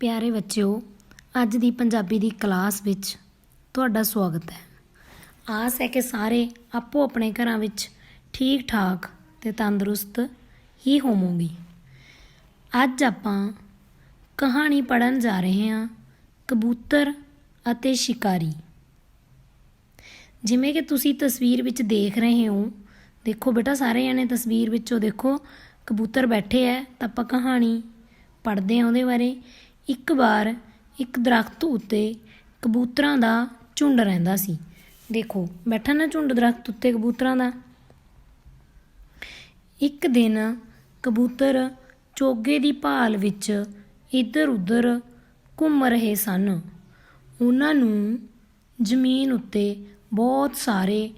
ਪਿਆਰੇ ਬੱਚਿਓ, ਅੱਜ ਦੀ ਪੰਜਾਬੀ ਦੀ ਕਲਾਸ ਵਿੱਚ ਤੁਹਾਡਾ ਸਵਾਗਤ ਹੈ। ਆਸ ਹੈ ਕਿ ਸਾਰੇ ਆਪੋ ਆਪਣੇ ਘਰਾਂ ਵਿੱਚ ਠੀਕ ਠਾਕ ਤੇ ਤੰਦਰੁਸਤ ਹੀ ਹੋਵੋਗੇ। ਅੱਜ ਆਪਾਂ ਕਹਾਣੀ ਪੜਨ ਜਾ ਰਹੇ ਹਾਂ ਕਬੂਤਰ ਅਤੇ ਸ਼ਿਕਾਰੀ। ਜਿਵੇਂ ਕਿ ਤੁਸੀਂ ਤਸਵੀਰ ਵਿੱਚ ਦੇਖ ਰਹੇ ਹੋ, ਦੇਖੋ ਬੇਟਾ ਸਾਰੇ ਜਣੇ ਤਸਵੀਰ ਵਿੱਚੋਂ ਦੇਖੋ ਕਬੂਤਰ ਬੈਠੇ ਐ ਤਾਂ ਆਪਾਂ ਕਹਾਣੀ ਪੜ੍ਹਦੇ ਹਾਂ ਉਹਦੇ ਬਾਰੇ। ਇੱਕ ਵਾਰ ਇੱਕ ਦਰਖਤ ਉੱਤੇ ਕਬੂਤਰਾਂ ਦਾ ਝੁੰਡ ਰਹਿੰਦਾ ਸੀ। ਦੇਖੋ, ਬੈਠਾ ਨਾ ਝੁੰਡ ਦਰਖਤ ਉੱਤੇ ਕਬੂਤਰਾਂ ਦਾ। ਇੱਕ ਦਿਨ ਕਬੂਤਰ ਚੋਗੇ ਦੀ ਭਾਲ ਵਿੱਚ ਇੱਧਰ ਉੱਧਰ ਘੁੰਮ ਰਹੇ ਸਨ। ਉਹਨਾਂ ਨੂੰ ਜ਼ਮੀਨ ਉੱਤੇ ਬਹੁਤ ਸਾਰੇ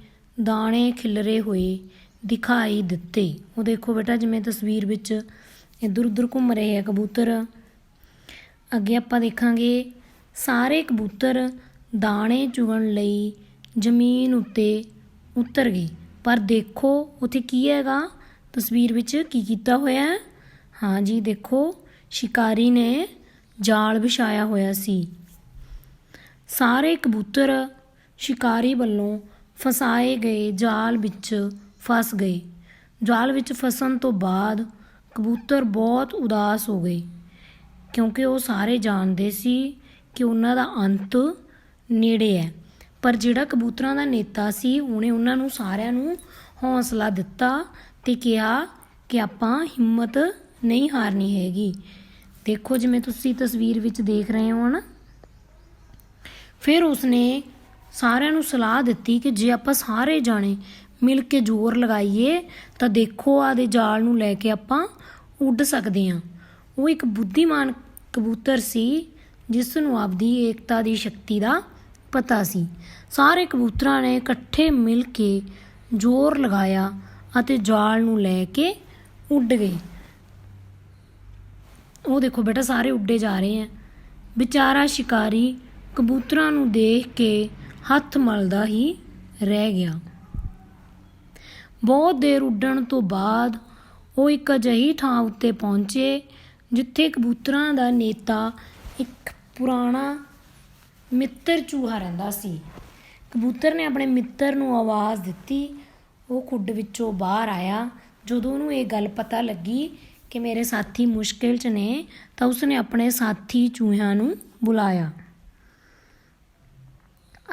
ਦਾਣੇ ਖਿਲਰੇ ਹੋਏ ਦਿਖਾਈ ਦਿੱਤੇ। ਉਹ ਦੇਖੋ ਬੇਟਾ, ਜਿਵੇਂ ਤਸਵੀਰ ਵਿੱਚ ਇੱਧਰ ਉੱਧਰ ਘੁੰਮ ਰਹੇ ਆ ਕਬੂਤਰ। ਅੱਗੇ ਆਪਾਂ ਦੇਖਾਂਗੇ ਸਾਰੇ ਕਬੂਤਰ ਦਾਣੇ ਚੁਗਣ ਲਈ ਜ਼ਮੀਨ ਉੱਤੇ ਉਤਰ ਗਏ। ਪਰ ਦੇਖੋ ਉੱਥੇ ਕੀ ਹੈਗਾ? ਤਸਵੀਰ ਵਿੱਚ ਕੀ ਕੀਤਾ ਹੋਇਆ ਹੈ? ਹਾਂ ਜੀ, ਦੇਖੋ। ਸ਼ਿਕਾਰੀ ਨੇ ਜਾਲ ਵਿਛਾਇਆ ਹੋਇਆ ਸੀ। ਸਾਰੇ ਕਬੂਤਰ ਸ਼ਿਕਾਰੀ ਵੱਲੋਂ ਫਸਾਏ ਗਏ ਜਾਲ ਵਿੱਚ ਫਸ ਗਏ। ਜਾਲ ਵਿੱਚ ਫਸਣ ਤੋਂ ਬਾਅਦ ਕਬੂਤਰ ਬਹੁਤ ਉਦਾਸ ਹੋ ਗਏ। ਕਿਉਂਕਿ ਉਹ ਸਾਰੇ ਜਾਣਦੇ ਸੀ ਕਿ ਉਹਨਾਂ ਦਾ ਅੰਤ ਨੇੜੇ ਹੈ। ਪਰ ਜਿਹੜਾ ਕਬੂਤਰਾਂ ਦਾ ਨੇਤਾ ਸੀ, ਉਹਨੇ ਉਹਨਾਂ ਨੂੰ ਸਾਰਿਆਂ ਨੂੰ ਹੌਸਲਾ ਦਿੱਤਾ ਤੇ ਕਿਹਾ ਕਿ ਆਪਾਂ ਹਿੰਮਤ ਨਹੀਂ ਹਾਰਨੀ ਹੈਗੀ। ਦੇਖੋ ਜਿਵੇਂ ਤੁਸੀਂ ਤਸਵੀਰ ਵਿੱਚ ਦੇਖ ਰਹੇ ਹੋ ਨਾ। ਫਿਰ ਉਸਨੇ ਸਾਰਿਆਂ ਨੂੰ ਸਲਾਹ ਦਿੱਤੀ ਕਿ ਜੇ ਆਪਾਂ ਸਾਰੇ ਜਾਣੇ ਮਿਲ ਕੇ ਜ਼ੋਰ ਲਗਾਈਏ, ਤਾਂ ਦੇਖੋ ਆਦੇ ਜਾਲ ਨੂੰ ਲੈ ਕੇ ਆਪਾਂ ਉੱਡ ਸਕਦੇ ਹਾਂ। ਉਹ ਇੱਕ ਬੁੱਧੀਮਾਨ ਕਬੂਤਰ ਸੀ ਜਿਸ ਨੂੰ ਆਪਦੀ ਏਕਤਾ ਦੀ ਸ਼ਕਤੀ ਦਾ ਪਤਾ ਸੀ। ਸਾਰੇ ਕਬੂਤਰਾਂ ਨੇ ਇਕੱਠੇ ਮਿਲ ਕੇ ਜ਼ੋਰ ਲਗਾਇਆ ਅਤੇ ਜਾਲ ਨੂੰ ਲੈ ਕੇ ਉੱਡ ਗਏ। ਉਹ ਦੇਖੋ ਬੇਟਾ, ਸਾਰੇ ਉੱਡੇ ਜਾ ਰਹੇ ਆ ਵਿਚਾਰਾ ਸ਼ਿਕਾਰੀ ਕਬੂਤਰਾਂ ਨੂੰ ਦੇਖ ਕੇ ਹੱਥ ਮਲਦਾ ਹੀ ਰਹਿ ਗਿਆ। ਬਹੁਤ ਦੇਰ ਉੱਡਣ ਤੋਂ ਬਾਅਦ ਉਹ ਇੱਕ ਅਜਿਹੀ ਥਾਂ ਉੱਤੇ ਪਹੁੰਚੇ ਜਿੱਥੇ ਕਬੂਤਰਾਂ ਦਾ ਨੇਤਾ ਇੱਕ ਪੁਰਾਣਾ ਮਿੱਤਰ ਚੂਹਾ ਰਹਿੰਦਾ ਸੀ। ਕਬੂਤਰ ਨੇ ਆਪਣੇ ਮਿੱਤਰ ਨੂੰ ਆਵਾਜ਼ ਦਿੱਤੀ। ਉਹ ਖੁੱਡ ਵਿੱਚੋਂ ਬਾਹਰ ਆਇਆ। ਜਦੋਂ ਉਹਨੂੰ ਇਹ ਗੱਲ ਪਤਾ ਲੱਗੀ ਕਿ ਮੇਰੇ ਸਾਥੀ ਮੁਸ਼ਕਿਲ 'ਚ ਨੇ, ਤਾਂ ਉਸਨੇ ਆਪਣੇ ਸਾਥੀ ਚੂਹਿਆਂ ਨੂੰ ਬੁਲਾਇਆ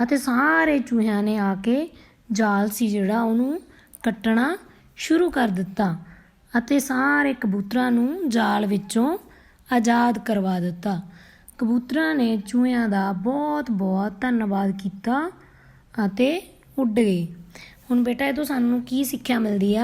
ਅਤੇ ਸਾਰੇ ਚੂਹਿਆਂ ਨੇ ਆ ਕੇ ਜਾਲ ਸੀ ਜਿਹੜਾ ਉਹਨੂੰ ਕੱਟਣਾ ਸ਼ੁਰੂ ਕਰ ਦਿੱਤਾ। ਅਤੇ ਸਾਰੇ ਕਬੂਤਰਾਂ ਨੂੰ ਜਾਲ ਵਿੱਚੋਂ ਆਜ਼ਾਦ ਕਰਵਾ ਦਿੱਤਾ। ਕਬੂਤਰਾਂ ਨੇ ਚੂਹਿਆਂ ਦਾ ਬਹੁਤ ਬਹੁਤ ਧੰਨਵਾਦ ਕੀਤਾ ਅਤੇ ਉੱਡ ਗਏ। ਹੁਣ ਬੇਟਾ, ਇਹ ਤੋਂ ਸਾਨੂੰ ਕੀ ਸਿੱਖਿਆ ਮਿਲਦੀ ਆ?